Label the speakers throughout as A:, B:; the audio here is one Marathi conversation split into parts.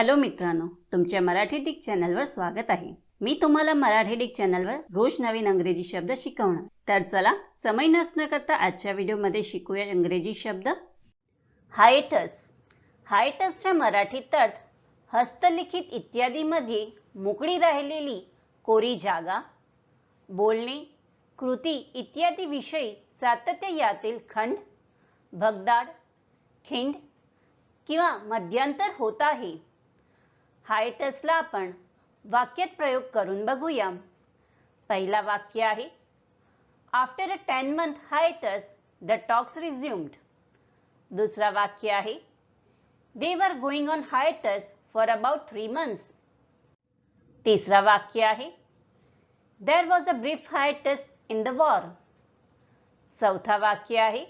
A: हॅलो मित्रांनो तुमच्या मराठी डिक चॅनलवर स्वागत आहे. मी तुम्हाला मराठी डिक चॅनलवर रोज नवीन अंग्रेजी शब्द शिकवणार. तर चला समय नसणं करता आजच्या व्हिडिओमध्ये शिकूया इंग्रजी शब्द. हायटस. हायटसच्या मराठीत अर्थ हस्तलिखित इत्यादीमध्ये मोकळी राहिलेली कोरी जागा बोलणे कृती इत्यादी विषयी सातत्य यातील खंड भगदाड खिंड किंवा मध्यांतर होत आहे. हायटसला आपण वाक्यात प्रयोग करून बघूया पहिला वाक्य आहे after a ten month hiatus the talks resumed दुसरा वाक्य आहे they were going on hiatus for about three months तिसरा वाक्य आहे there was a brief hiatus in the war चौथा वाक्य आहे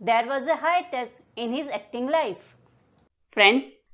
A: there was a hiatus in his acting life friends